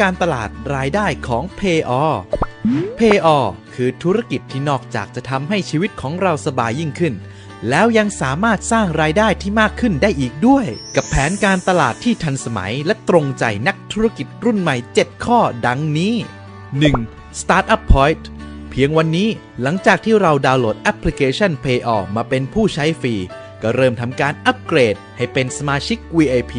การตลาดรายได้ของ Payor Payor คือธุรกิจที่นอกจากจะทำให้ชีวิตของเราสบายยิ่งขึ้น แล้วยังสามารถสร้างรายได้ที่มากขึ้นได้อีกด้วย กับแผนการตลาดที่ทันสมัยและตรงใจนักธุรกิจรุ่นใหม่ 7 ข้อดังนี้ 1. Startup Point เพียงวันนี้หลังจากที่เราดาวน์โหลดแอปพลิเคชัน Payor มาเป็นผู้ใช้ฟรี ก็เริ่มทำการอัปเกรดให้เป็นสมาชิก VIP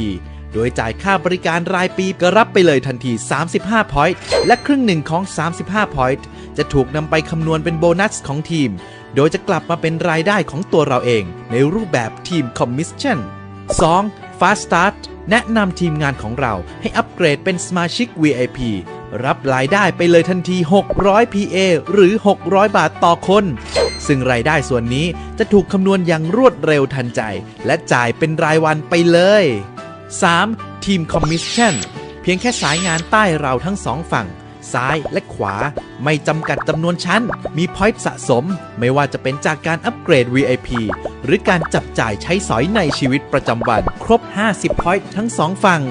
โดยจ่ายค่าบริการรายปีก็รับไปเลยทันที 35 point และครึ่งหนึ่งของ 35 point จะถูกนำไปคำนวณเป็นโบนัสของทีม โดยจะกลับมาเป็นรายได้ของตัวเราเอง ในรูปแบบทีมคอมมิชชั่น 2. Fast Start แนะนำทีมงานของเราให้อัปเกรดเป็นสมาชิก VIP รับรายได้ไปเลยทันที 600 PA หรือ 600 บาทต่อคน ซึ่งรายได้ส่วนนี้จะถูกคำนวณอย่างรวดเร็วทันใจ และจ่ายเป็นรายวันไปเลย 3. ทีมคอมมิชชั่นเพียงแค่สายงานใต้เราทั้งสองฝั่ง ซ้ายและขวา ไม่จำกัดจำนวนชั้น มีพอยต์สะสม ไม่ว่าจะเป็นจากการอัปเกรด VIP หรือการจับจ่ายใช้สอยในชีวิตประจำวัน ครบ 50 พอยต์ทั้งสองฝั่ง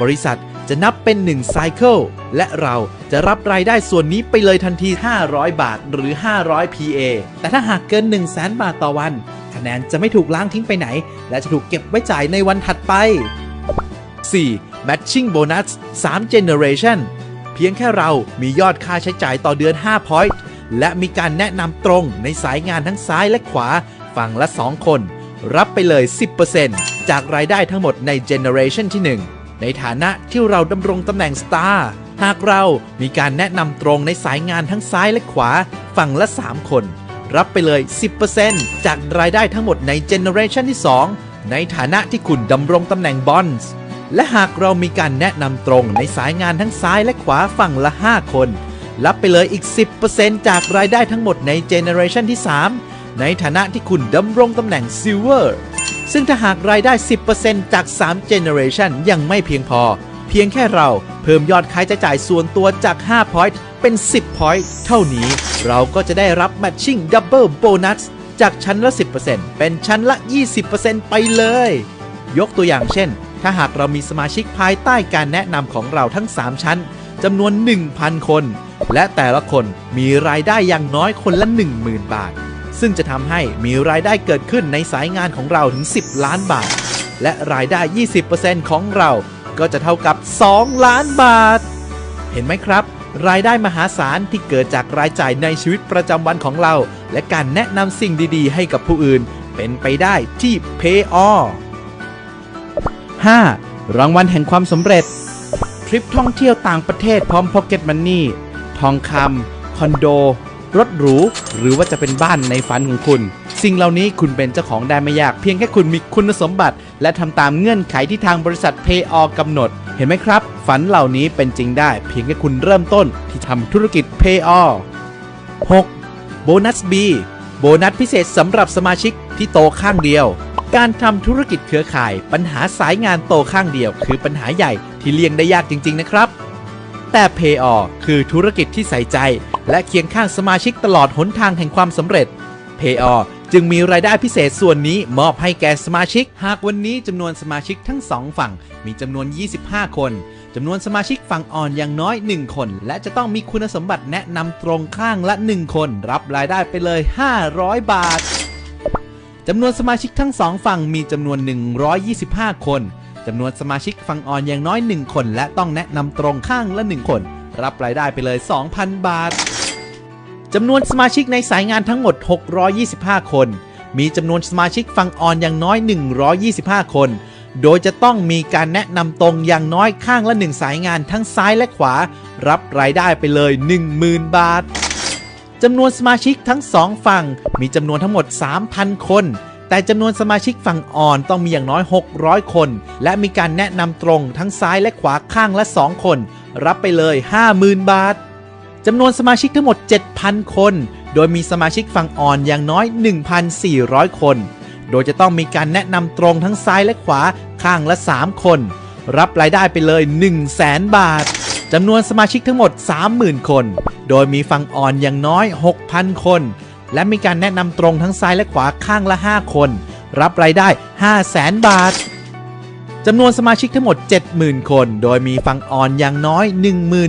บริษัทจะนับเป็น1ไซเคิลและเราจะรับรายได้ส่วนนี้ไปเลยทันที 500 บาทหรือ 500 PA แต่ถ้าหากเกิน 1 0 0 0 0 0บาทต่อวัน คะแนนจะไม่ถูกล้างทิ้งไปไหน และจะถูกเก็บไว้จ่ายในวันถัดไป 4. Matching Bonus 3 Generation เพียงแค่เรามียอดค่าใช้จ่ายต่อเดือน 5 point และมีการแนะนำตรงในสายงานทั้งซ้ายและขวา ฝั่งละ 2 คน รับไปเลย 10%จากรายได้ทั้งหมดใน Generation ที่ 1 ในฐานะที่เราดำรงตำแหน่ง Star หากเรามีการแนะนำตรงในสายงานทั้งซ้ายและขวา ฝั่งละ 3 คน รับไปเลย 10%จากรายได้ทั้งหมดใน Generation ที่ 2 ในฐานะที่คุณดำรงตำแหน่ง Bonds และหากเรามีการแนะนำตรงในสายงานทั้งซ้ายและขวาฝั่งละ 5 คน รับไปเลยอีก 10%จากรายได้ทั้งหมดในเจเนอเรชันที่ 3 ในฐานะที่คุณดำรงตำแหน่ง Silver ซึ่งถ้าหากรายได้ 10%จาก3 Generation ยังไม่เพียงพอ เพียงแค่เราเพิ่มยอดค่าใช้จ่ายส่วนตัวจาก 5 point เป็น 10 point เท่านี้เราก็จะได้รับ Matching Double Bonus จากชั้นละ 10%เป็นชั้นละ 20%ไปเลย ยกตัวอย่างเช่น ถ้าหากเรามีสมาชิกภายใต้การแนะนำของเราทั้ง 3 ชั้นจำนวน 1,000 คน และแต่ละคนมีรายได้อย่างน้อยคนละ 10,000 บาท ซึ่งจะทำให้มีรายได้เกิดขึ้นในสายงานของเราถึง 10 ล้านบาท และรายได้ 20%ของเราก็จะเท่ากับ 2 ล้านบาท เห็นไหมครับ รายได้มหาศาลที่เกิดจากรายจ่ายในชีวิตประจำวันของเรา และการแนะนำสิ่งดีๆ ให้กับผู้อื่น เป็นไปได้ที่ Payor 5. รางวัลแห่งความสำเร็จ ทริปท่องเที่ยวต่างประเทศพร้อม Pocket Money ทองคำคอนโด รถหรู หรือว่าจะเป็นบ้านในฝันของคุณ สิ่งเหล่านี้คุณเป็นเจ้าของได้ไม่ยาก เพียงแค่คุณมีคุณสมบัติ และทำตามเงื่อนไขที่ทางบริษัท Payor กำหนด เห็นไหมครับ ฝันเหล่านี้เป็นจริงได้ เพียงแค่คุณเริ่มต้นที่ทำธุรกิจ Payor 6. โบนัส B โบนัสพิเศษสำหรับสมาชิกที่โตข้างเดียว การทำธุรกิจเครือข่าย ปัญหาสายงานโตข้างเดียว คือปัญหาใหญ่ที่เลี่ยงได้ยากจริง ๆ นะครับ แต่ Payor คือธุรกิจที่ใส่ใจ และเคียงข้างสมาชิกตลอดหนทางแห่งความสำเร็จ Payor จึงมีรายได้พิเศษส่วนนี้มอบให้แก่สมาชิก หากวันนี้จำนวนสมาชิกทั้งสองฝั่ง มีจำนวน 25 คนจำนวนสมาชิกฝั่งอ่อนอย่างน้อย 1 คน และจะต้องมีคุณสมบัติแนะนำตรงข้างละ 1 คน รับรายได้ไปเลย 500 บาท จำนวนสมาชิกทั้งสองฝั่งมีจำนวน 125 คนจำนวนสมาชิกฝั่งอ่อนอย่างน้อย 1 คน และต้องแนะนำตรงข้างละ 1 คน รับรายได้ไปเลย 2,000 บาทจำนวนสมาชิกในสายงานทั้งหมด 625 คน มีจำนวนสมาชิกฝั่งอ่อนอย่างน้อย 125 คน โดยจะต้องมีการแนะนำตรงอย่างน้อยข้างละหนึ่งสายงานทั้งซ้ายและขวา รับรายได้ไปเลย 10,000 บาท จำนวนสมาชิกทั้งสองฝั่งมีจำนวนทั้งหมด 3,000 คน แต่จำนวนสมาชิกฝั่งอ่อนต้องมีอย่างน้อย 600 คน และมีการแนะนำตรงทั้งซ้ายและขวาข้างละ 2 คน รับไปเลย 50,000 บาทจำนวนสมาชิกทั้งหมด 7,000 คน โดยมีสมาชิกฝั่งอ่อนอย่างน้อย 1,400 คน โดยจะต้องมีการแนะนำตรงทั้งซ้ายและขวาข้างละ 3 คน รับรายได้ไปเลย 1 0 0 0 0แสนบาทจำนวนสมาชิกทั้งหมด 30,000 คน โดยมีฝั่งอ่อนอย่างน้อย 6,000 คน และมีการแนะนำตรงทั้งซ้ายและขวาข้างละ 5 คน รับรายได้ 5 0 0แสนบาทจำนวนสมาชิกทั้งหมด 70,000 คน โดยมีฟังอ่อนอย่างน้อย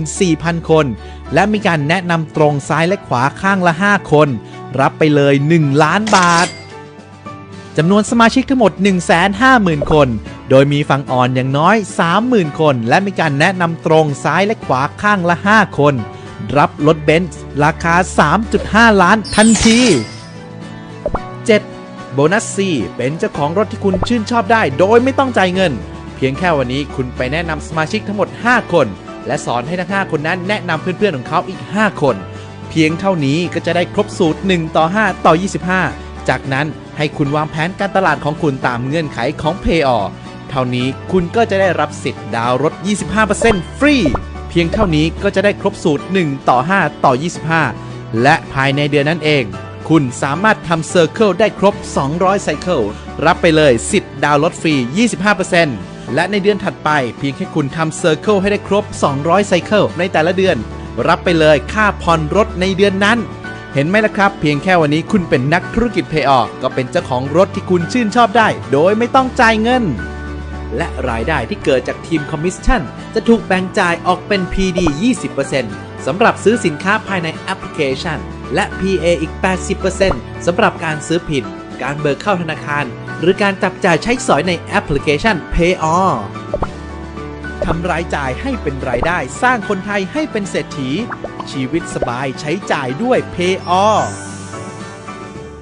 14,000 คน และมีการแนะนำตรงซ้ายและขวาข้างละ 5 คน รับไปเลย 1 ล้านบาทจำนวนสมาชิกทั้งหมด 150,000 คน โดยมีฟังอ่อนอย่างน้อย 30,000 คน และมีการแนะนำตรงซ้ายและขวาข้างละ 5 คน รับรถเบนซ์ราคา 3.5 ล้านทันที 7. โบนัส C เป็นเจ้าของรถที่คุณชื่นชอบได้ โดยไม่ต้องจ่ายเงิน เพียงแค่วันนี้คุณไปแนะนำสมาชิกทั้งหมด 5 คน และสอนให้ทั้ง 5 คนนั้นแนะนำเพื่อนๆของเขาอีก 5 คน เพียงเท่านี้ก็จะได้ครบสูตร 1 ต่อ 5 ต่อ 25 จากนั้นให้คุณวางแผนการตลาดของคุณตามเงื่อนไขของ Pay o เท่านี้คุณก็จะได้รับสิทธิ์ดาวรถ 25%ฟรี เพียงเท่านี้ก็จะได้ครบสูตร 1 ต่อ 5 ต่อ 25 และภายในเดือนนั้นเอง คุณสามารถทำเซอร์เคิลได้ครบ 200ไซเคิลรับไปเลยสิทธิ์ดาวน์รถฟรี 25%และในเดือนถัดไปเพียงแค่คุณทำเซอร์เคิลให้ได้ครบ 200ไซเคิลในแต่ละเดือน รับไปเลยค่าผ่อนรถในเดือนนั้นเห็นไหมล่ะครับ เพียงแค่วันนี้คุณเป็นนักธุรกิจเพย์ออก็เป็นเจ้าของรถที่คุณชื่นชอบได้ โดยไม่ต้องจ่ายเงิน และรายได้ที่เกิดจากทีมคอมมิชชั่น จะถูกแบ่งจ่ายออกเป็น PD 20%สำหรับซื้อสินค้าภายในแอปพลิเคชัน และ PA อีก 80%สำหรับการซื้อผิด การเบิกเข้าธนาคาร หรือการจับจ่ายใช้สอยในแอปพลิเคชัน PayOn ทำรายจ่ายให้เป็นรายได้สร้างคนไทยให้เป็นเศรษฐี ชีวิตสบายใช้จ่ายด้วย Pay All